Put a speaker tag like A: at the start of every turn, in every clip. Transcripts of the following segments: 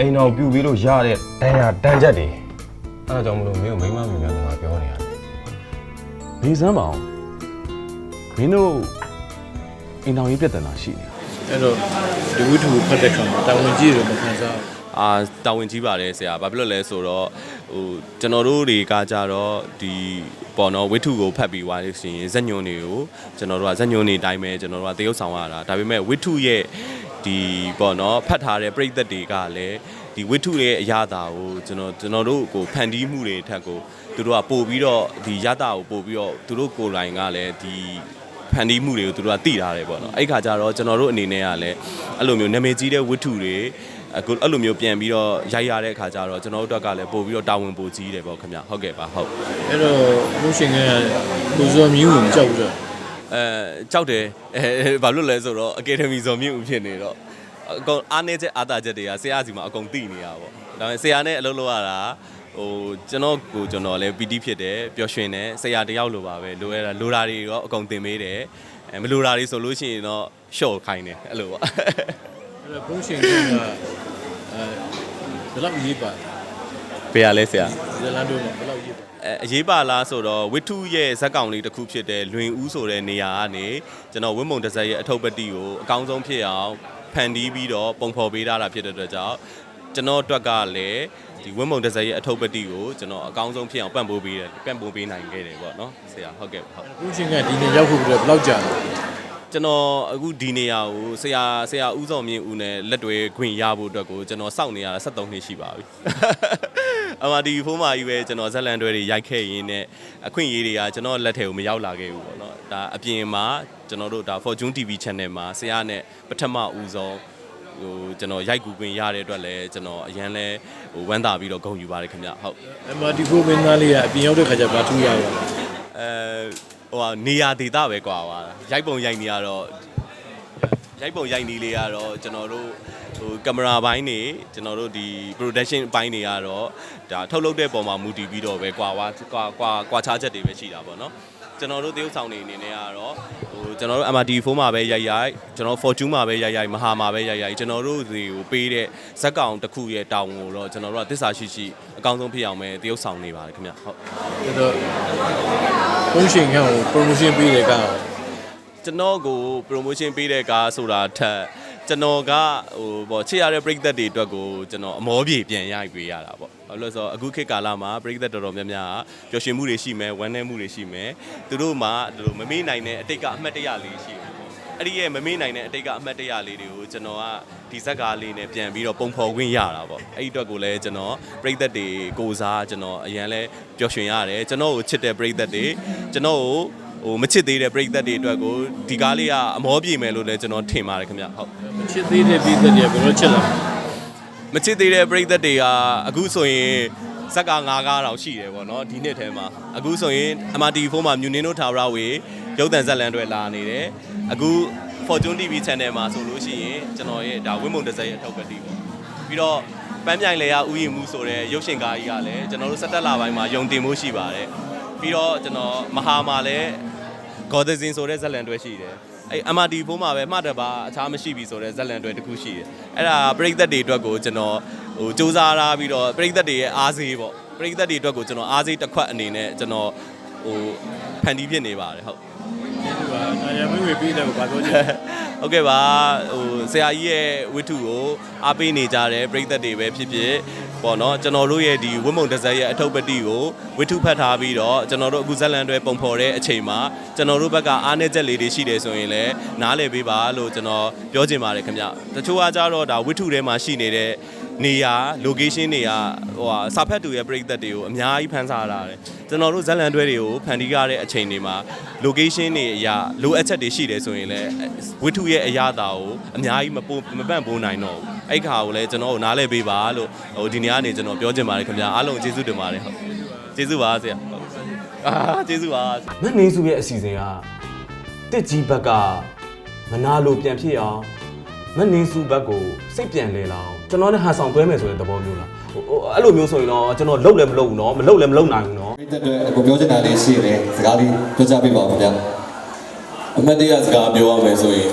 A: အိမ်အောင်ပြူပြီးလို့ရတဲ့တန်ရာတန်ချက်တွေအဲ့ဒါကြောင့်မလို့မင်းကိုမိမမိများကပြောနေရတယ်
B: နေစမ်းပါအောင်မင်းတို့အိမ်တော်ရေးပြဿနာရှိနေ
C: အဲ့တော့ဒီဝိထုကိုဖတ်တဲ့ခါမှာတာဝန်ကြီးတယ်မခံစားဘူး
D: အာတာဝန်ကြီးပါတယ်ဆရာဘာဖြစ်လို့လဲဆိုတော့ဟိုကျွန်တော်တို့တွေကကြတော့ဒီပေါ့နော်ဝိထုကိုဖတ်ပြီးသွားလို့ရှိရင်ဇက်ညွန်တွေကိုကျွန်တော်တို့ကဇက်ညွန်တွေအတိုင်းပဲကျွန်တော်တို့ကတရုပ်ဆောင်ရတာဒါပေမဲ့ဝိထုရဲ့ဒီပေါ့နော်ဖတ်ထားတဲ့ပြိသက်တွေကလည်းဒီဝိထုရဲ့အရာတာကိုကျွန်တော်ကျွန်တော်တို့ကိုဖန်တီးမှုတွေထက်ကိုသူတို့ကပို့ပြီးတော့ဒီရတာကိုပို့ပြီးတော့သူတို့ကိုယ်တိုင်ကလည်းဒီဖန်တီးမှုတွေကိုသူတို့ကသိထားတယ်ပေါ့နော်အဲ့ခါကျတော့ကျွန်တော်တို့အနေနဲ့ကလည်းအဲ့လိုမျိုးနာမည်ကြီးတဲ့ဝတ္ထုတွေ အခုအဲ့လိုမျိုးပြန်ပြီးတော့ရိုက်ရတဲ့ခါကျတော့ကျွန်တော်တို့အတွက်ကလည်းပို့ပြီးတော့တာဝန်ပိုကြီးတယ်ပေါ့ခင်ဗျဟုတ်ကဲ့ပါဟုတ်
C: အဲ့တော့ဘုရှင်ကကိုစောမြူးကိုကြောက်ကြ
D: အဲကြောက်တယ်အဲဘာလို့လဲဆိုတော့အကယ်ဒမီဇော်မြင့်ဦးဖြစ်နေတော့အကုန်အားနေချက်အားတာချက်တွေကဆရာစီမှာအကုန်သိနေရပါပေါ့ဒါပေမဲ့ဆရာနဲ့အလုပ်လုပ်ရတာဟိုကျွန်တော်ကိုကျွန်တော်လည်းပီတိဖြစ်တယ်ပျော်ရွှင်တယ်ဆရာတယောက်လိုပါပဲလိုရတာလိုတာတွေရောအကုန်သင်ပေးတယ်အဲမလိုတာတွေဆိုလို့ရှိရင်တော့ရှော့ခိုင်းတယ်အဲ့လိုပေါ့
C: အဲ့တော့ဘုရှင်ကအဲဘယ်လောက်ရေးပါ
D: ဘယ်ရလဲဆရာ
C: ဇလန်တို့မှာဘယ်လောက်ရေးပါ
D: အဲအရေးပါလားဆိုတော့ဝိထုရဲ့ဇက်ကောင်လေးတစ်ခုဖြစ်တဲ့လွင်ဦးဆိုတဲ့နေရာကနေကျွန်တော်ဝင်းမုံတစ်စက်ရဲ့အထုပ်ပတိကိုအကောင်းဆုံးဖြစ်အောင်ဖန်တီးပြီးတော့ပုံဖော်ပေးထားတာဖြစ်တဲ့အတွက်ကြောင့်ကျွန်တော်အတွက်ကလည်းဒီဝင်းမုံတစ်စက်ရဲ့အထုပ်ပတိကိုကျွန်တော်အကောင်းဆုံးဖြစ်အောင်ပံ့ပိုးပေးတယ်ပံ့ပိုးပေးနိုင်ခဲ့တယ်ပေါ့နော်ဆရာဟုတ်ကဲ့ဟုတ်
C: ဘုရှင်ကဒီနေ့ရောက်ဖို့ပြီးတော့ဘယ်လောက်ကြာလဲ
D: ကျွန်တော်အခုဒီနေရာကိုဆရာဆရာဦးစောမြင့်ဦးနဲ့လက်တွဲခွင့်ရဖို့အတွက်ကိုကျွန်တော်စောင့်နေရတာ73နှစ်ရှိပါပြီ။အမဒီဖုန်းမာကြီးပဲကျွန်တော်ဇက်လန်တွဲတွေရိုက်ခဲ့ရင်းနဲ့အခွင့်အရေးတွေကကျွန်တော်လက်ထဲကိုမရောက်လာခဲ့ဘူးပေါ့နော်။ဒါအပြင်မှာကျွန်တော်တို့ဒါ Fortune TV Channel မှာဆရာနဲ့ပထမဦးဆုံးဟိုကျွန်တော်ရိုက်ကူခွင့်ရတဲ့အတွက်လည်းကျွန်တော်အရန်လဲဟိုဝမ်းသာပြီးတော့ဂုဏ်ယူပါတယ်ခင်ဗျဟုတ်
C: အမဒီကိုမင်းသားလေးကအပြင်ရောက်တဲ့ခါကျဘာထူးရပါလဲ
D: အဲ ဟိုဟာနေရာဒေသပဲကွာပါရိုက်ပုံရိုက်နေရတော့ရိုက်ပုံရိုက်နေလေးကတော့ကျွန်တော်တို့ဟိုကင်မရာဘိုင်းနေကျွန်တော်တို့ဒီ production ဘိုင်းနေရတော့ဒါထုတ်လုပ်တဲ့ပုံမှာမူတည်ပြီးတော့ပဲကွာဝါကွာကွာကွာခြားချက်တွေပဲရှိတာပေါ့နော် ကျွန်တော်တို့တရုပ်ဆောင်နေအနေနဲ့ကတော့ဟိုကျွန်တော်တို့ MRT4 မှာပဲရိုက်ရိုက်ကျွန်တော် Fortune မှာပဲရိုက်ရိုက်မဟာမှာပဲရိုက်ရိုက်ကျွန်တော်တို့တွေကိုပေးတဲ့ဇက်ကောင်တစ်ခုရဲ့တောင်းကိုတော့ကျွန်တော်တို့ကသစ္စာရှိရှိအကောင်းဆုံးဖြစ်အောင်ပဲတရုပ်ဆောင်နေပါတယ်ခင်ဗျဟုတ်
C: အဲ့တော့ဘုရှင်ကဟို promotion ပေးတဲ့ကောင်
D: ကျွန်တော်ကို promotion ပေးတဲ့ကားဆိုတာထက် ကျွန်တော်ကဟိုပေါ့ချစ်ရတဲ့ပရိသတ်တွေအတွက်ကိုကျွန်တော်အမောပြေပြန်ရိုက်ပေးရတာပေါ့ဘာလို့လဲဆိုတော့အခုခေတ်ကာလမှာပရိသတ်တော်တော်များများကပျော်ရွှင်မှုတွေရှိမယ်ဝမ်းနည်းမှုတွေရှိမယ်သူတို့မှဒီလိုမမေ့နိုင်တဲ့အတိတ်ကအမှတ်တရလေးရှိတယ်ပေါ့အဲ့ဒီရဲ့မမေ့နိုင်တဲ့အတိတ်ကအမှတ်တရလေးတွေကိုကျွန်တော်ကဒီဇက်ကားလေးနဲ့ပြန်ပြီးတော့ပုံဖော်ခွင့်ရတာပေါ့အဲ့ဒီအတွက်ကိုလည်းကျွန်တော်ပရိသတ်တွေကိုစားကျွန်တော်အရန်လဲပျော်ရွှင်ရတယ်ကျွန်တော်ကိုချစ်တဲ့ပရိသတ်တွေကျွန်တော်ကို ဟိုမချစ်သေးတဲ့ပရိသတ်တွေအတွက်ကိုဒီကားလေးကအမောပြေမယ်လို့လည်းကျွန်တော်ထင်ပါတယ်ခင်ဗျဟုတ်
C: မချစ်သေးတဲ့ပြည်သက်တွေကဘယ်လိုချစ်လာ
D: မချစ်သေးတဲ့ပရိသတ်တွေကအခုဆိုရင်ဇက်က9ကားတောင်ရှိတယ်ပေါ့နော်ဒီနှစ်ထဲမှာအခုဆိုရင် MRT4 မှာမြူနင်းတို့ထာဝရဝေရုပ်သံဇက်လန်တွေလာနေတယ်အခု Fortune TV Channel မှာဆိုလို့ရှိရင်ကျွန်တော်ရဲ့ဒါဝင်းမုံတစ်စက်ရဲ့အထောက်ပံ့တီးပေါ့ပြီးတော့ပန်းပြိုင်လေရဥယျာဉ်မှုဆိုတဲ့ရုပ်ရှင်ကားကြီးကလည်းကျွန်တော်တို့17လပိုင်းမှာယုံတင်မှုရှိပါတယ်ပြီးတော့ကျွန်တော်မဟာမှာလည်း ဂေါ်ဒဇင်ဆိုတဲ့ဇက်လန်တွဲရှိတယ်အဲ့ MRT ဖုန်းမှာပဲမှတ်တပါအခြားမရှိပြီဆိုတဲ့ဇက်လန်တွဲတစ်ခုရှိတယ်အဲ့ဒါပရိသတ်တွေအတွက်ကိုကျွန်တော်ဟိုစူးစမ်းထားပြီးတော့ပရိသတ်တွေရဲ့အားစေးပေါ့ပရိသတ်တွေအတွက်ကိုကျွန်တော်အားစေးတစ်ခွက်အနေနဲ့ကျွန်တော်ဟိုဖန်တီးဖြစ်နေပါတယ်ဟုတ်
C: ပါနာရမင်းဝေပေးတယ်ကိုဘာပြောချင်လဲ
D: ဟုတ်ကဲ့ပါဟိုဆရာကြီးရဲ့ဝတ္ထုကိုအားပေးနေကြတဲ့ပရိသတ်တွေပဲဖြစ်ဖြစ် ပေါ့နော်ကျွန်တော်တို့ရဲ့ဒီဝတ်မုံတစ်စက်ရဲ့အထုပ်ပတိကိုဝတ္ထုဖတ်ထားပြီးတော့ကျွန်တော်တို့အခုဇက်လန်တွေပုံဖော်တဲ့အချိန်မှာကျွန်တော်တို့ဘက်ကအားနည်းချက်လေးတွေရှိတယ်ဆိုရင်လည်းနားလည်ပေးပါလို့ကျွန်တော်ပြောချင်ပါတယ်ခင်ဗျတချို့ကကြတော့ဒါဝတ္ထုထဲမှာရှိနေတဲ့ နေရာ location တွေကဟိုဟာစာဖတ်သူရဲ့ပရိသတ်တွေကိုအများကြီးဖန်ဆားလာတယ်ကျွန်တော်တို့ဇက်လန်တွဲတွေကိုဖန်တီးရတဲ့အချိန်တွေမှာ location တွေအရာလိုအပ်ချက်တွေရှိတယ်ဆိုရင်လည်းဝတ္ထုရဲ့အရာတာကိုအများကြီးမပို့မပန့်ပိုးနိုင်တော့ဘူးအဲ့ခါကိုလည်းကျွန်တော်တို့နားလည်ပေးပါလို့ဟိုဒီနေ့ကနေကျွန်တော်ပြောချင်ပါတယ်ခင်ဗျာအားလုံးကျေးဇူးတင်ပါတယ်ဟုတ်ကျေးဇူးပါဆရာဟုတ်အာကျေးဇူးပါ
B: မနေစုရဲ့အစီအစဉ်ကတစ်ကြီးဘက်ကမနာလိုပြန်ဖြစ်အောင်မနေစုဘက်ကိုစိတ်ပြန်လဲလာအောင် ကျွန်တော်နဲ့ဟန်ဆောင်တွဲမယ်ဆိုတဲ့သဘောမျိုးလားဟိုဟိုအဲ့လိုမျိုးဆိုရင်တော့ကျွန်တော်လှုပ်လည်းမလှုပ်ဘူးเนาะမလှုပ်လည်းမလှုပ်နိုင်ဘူးเนาะ
E: ပြတဲ့အတွက်အခုပြောချင်တာလေးရှိတယ်စကားလေးပြောကြပေးပါဦးခင်ဗျာအမတ်တရားစကားပြောရမယ်ဆိုရင်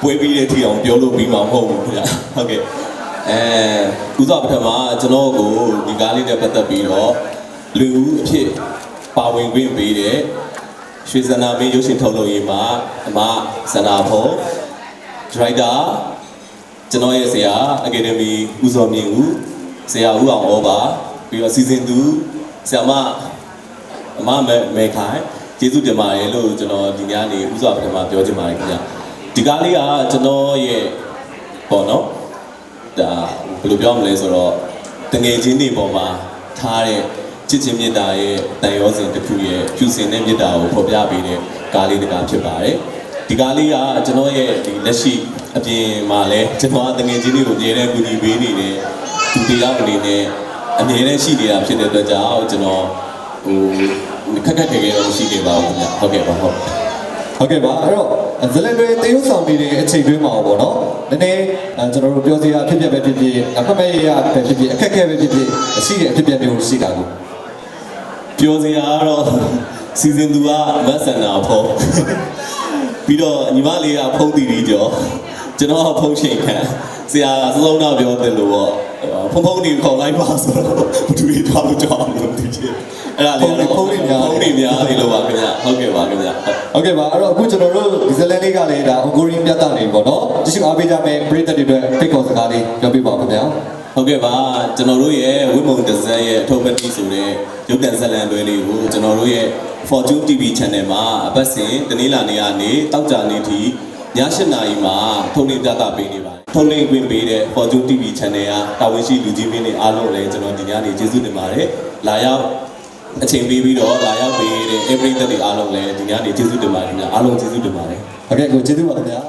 E: ပွဲပြီးတဲ့ထီအောင်ပြောလို့ပြီးမှာမဟုတ်ဘူးခင်ဗျာဟုတ်ကဲ့
D: အဲဥစွာပထမကျွန်တော်ကိုဒီကားလေးနဲ့ပတ်သက်ပြီးတော့လူဦးအဖြစ်ပါဝင်ခွင့်ပေးတဲ့ရွှေစန္ဒာမင်းရုပ်ရှင်ထုတ်လုပ်ရေးမှာအမစန္ဒာဖို့ဒရိုက်တာ ကျွန်တော်ရဲ့ဆရာအကယ်ဒမီဦးစောမြင့်ဦးဆရာဦးအောင်ဩပါပြီးတော့စီစဉ်သူဆရာမအမမဲမဲခိုင်ကျေးဇူးတင်ပါတယ်လို့ကျွန်တော်ဒီညနေဥစွာပထမပြောချင်ပါတယ်ခင်ဗျဒီကားလေးကကျွန်တော်ရဲ့ပေါ့နော်ဒါဘယ်လိုပြောမလဲဆိုတော့တငယ်ချင်းတွေပေါ်မှာထားတဲ့ချစ်ချင်းမေတ္တာရဲ့တန်ရောစဉ်တစ်ခုရဲ့ဖြူစင်တဲ့မေတ္တာကိုဖော်ပြပေးတဲ့ကားလေးတစ်ကားဖြစ်ပါတယ် ဒီကားလေးကကျွန်တော်ရဲ့ဒီလက်ရှိအပြင်မှာလဲကျွန်တော်ကတငယ်ချင်းတွေကိုအမြဲတမ်းကူညီပေးနေတဲ့သူတရားအနေနဲ့အမြဲတမ်းရှိနေတာဖြစ်တဲ့အတွက်ကြောင့်ကျွန်တော်ဟိုခက်ခက်ခဲခဲတော့ရှိနေပါဘူးခင်ဗျဟုတ်ကဲ့ပါဟုတ်
F: ဟုတ်ကဲ့ပါအဲ့တော့ဇလန်တွေတရုပ်ဆောင်နေတဲ့အချိန်တွင်းမှာပေါ့နော်နည်းနည်းအဲကျွန်တော်တို့ပြောစရာဖြစ်ဖြစ်ပဲဖြစ်ဖြစ်အဖက်မဲ့ရပဲဖြစ်ဖြစ်အခက်အခဲပဲဖြစ်ဖြစ်ရှိတဲ့အဖြစ်ပြမျိုးရှိတာကို
D: ပြောစရာကတော့စီစဉ်သူကမတ်ဆန္နာဖုံး ပြီးတော့ညီမလေးကဖုံးတီတီကျော်ကျွန်တော်ကဖုံးချိန်ခံဆရာစစုံတော့ပြောတယ်လို့ပေါ့ဖုံးဖုံးနေခေါ်လိုက်ပါဆိုတော့ဘသူတွေတော့ကြောက်လို့တည်ချင်အဲ့ဒါလေးကတော့ဖုံးနေများဖုံးနေများလေးလို့ပါခင်ဗျဟုတ်ကဲ့ပါခင်ဗျ
F: ဟုတ်ကဲ့ပါအဲ့တော့အခုကျွန်တော်တို့ဒီဇလန်လေးကလည်းဒါအင်ကိုရီပြတ်တာနေပေါ့နော်တရှိအားပေးကြမယ်ပရိသတ်တွေအတွက်ဖိတ်ခေါ်စကားလေးပြောပြပါဦးခင်ဗျာ
D: ဟုတ်ကဲ့ပါကျွန်တော်တို့ရဲ့ဝိမုံဒဇက်ရဲ့အထုပ်ပတိဆိုတဲ့ရုပ်တံဇက်လန်တွဲလေးကိုကျွန်တော်တို့ရဲ့ Fortune TV Channel မှာအပတ်စဉ်တနင်္လာနေ့ကနေတောက်ကြနေ့ထိည7:00နာရီမှာထုတ်လွှင့်ပြသပေးနေပါတယ်ထုတ်လွှင့်ခွင့်ပေးတဲ့ Fortune TV Channel ကတာဝန်ရှိလူကြီးမင်းတွေအားလုံးလည်းကျွန်တော်ဒီညနေကျေးဇူးတင်ပါတယ်လာရောက်အချိန်ပေးပြီးတော့လာရောက်ပေးတဲ့ every တွေအားလုံးလည်းဒီညနေကျေးဇူးတင်ပါတယ်ခင်ဗျာအားလုံးကျေးဇူးတင်ပါတယ်
F: ဟုတ်ကဲ့ကိုကျေးဇူးပါခင်ဗျာ